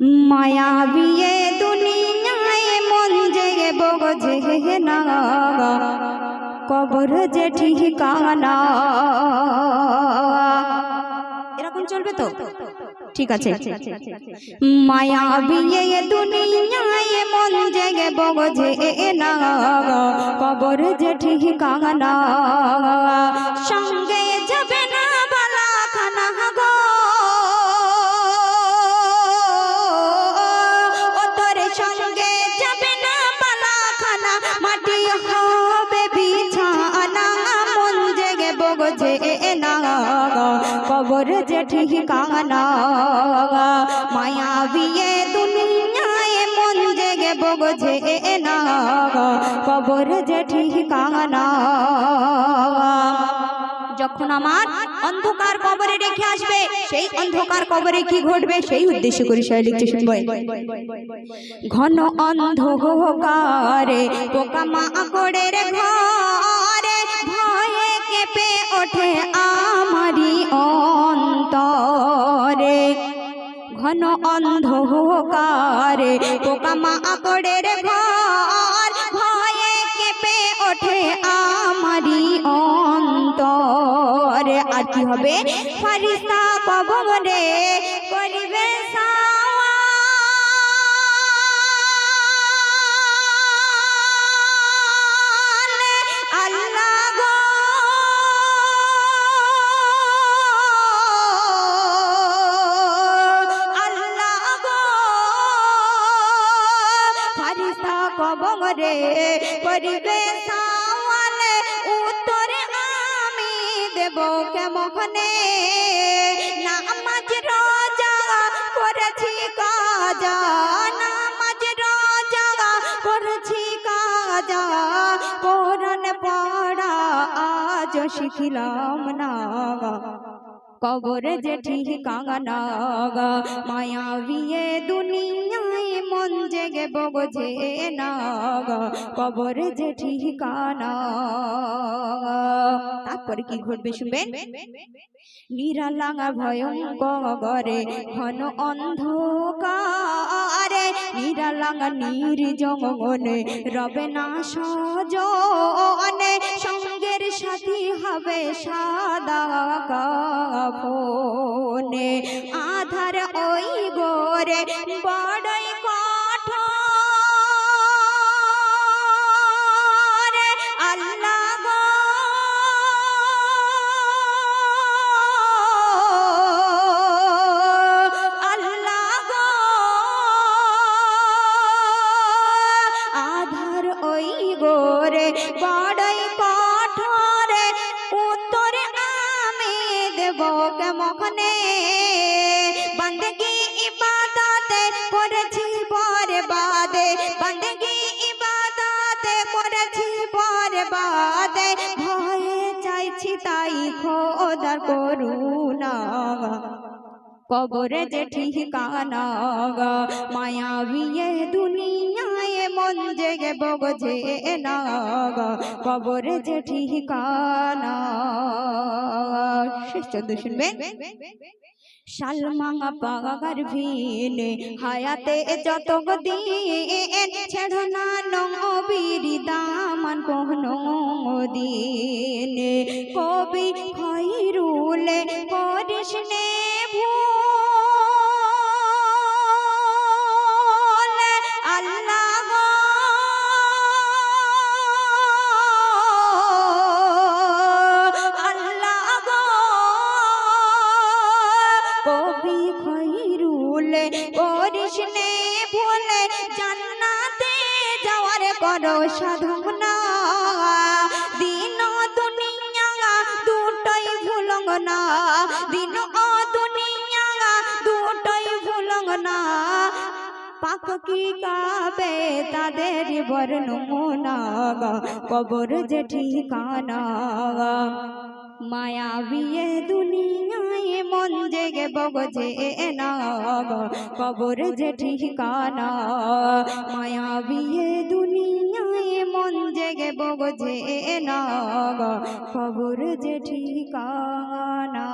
মায়া বিয়ে দুনিয়ায় মন জেগে বোঝে না কবর যে ঠিকানা। এরকম চলবে তো? ঠিক আছে। মায়া বিয়ে দুনিয়ায় মন জেগে বোঝে না কবর যে ঠিকানা। বগজে না কবর যে ঠিকানা। মায়া বিয়ে দুনিয়ায় মন জেগে বগজে না কবর যে ঠিকানা। যখন আমার অন্ধকার কবরে রেখে আসবে, সেই অন্ধকার কবরে কি ঘটবে? সেই উদ্দেশ্য করে সে লিখতে শুনবে ঘন অন্ধকারে পোকা মাকড়ের ঘরে ঘন অন্ধকারে পোকা মাকড়ের ঘর ভয়ে কেঁপে ওঠে আমারি অন্তরে আর কি হবে ফারিস্তা কবরে সাওয়াল। করিবে সাওয়াল উত্তরে আমি দেব কেমনে? নামাজ রোজা করেছি কাজা, নামাজ রোজা করেছি কাজা, কোরআন পড়া আজ শিখিলাম না। কবরে যে ঠিকানা মায়া বিয়ে দুনিয়ায় মন জেগে বগজে না কবরে যে ঠিকানা তারপরে কি ঘটবে শুনবেন নিরালাঙা ভয়ঙ্করে ঘন অন্ধকারে নিরালাঙা নির্জনে রবে না সজনে সাথী হবে সাদা কাপনে আধার ওই গোরে বড়ই কেমনে বন্দগি ইবাদতে করেছি বরবাদে। বন্দগি ইবাদতে করেছি বরবাদে। বাদে ভয়ে চাইছি তাই খোদার করুণা। কবরে যে ঠিকানা মায়া বিয়ে দুনিয়ায় মন জেগে বগজে না কবরে যে ঠিকানা চন্দ্র শুনবেন? শালমাঙা পাগার ভিনে হায়াতে যত দিন ছেড়ো না নবীর দামান কোহনো দিন। কবি খৈরুলে করিস কবি খৈরুলে করিস নে ভুলে, জান্নাতে যাওয়ার করো সাধনা দিন দুনিয়া দুটোই ভুলং না। দিন ও দুনিয়া দুটোই ভুলং না। পাক কি কাবে তাদের বর্ণনা কবর যে ঠিকানা মায়া বিয়ে দুনিয়ায় মন জেগে বগজে না কবর যে ঠিকানা। মায়াবিয়ে দুনিয়ায় মন জেগে বগজে না কবর যে ঠিকানা।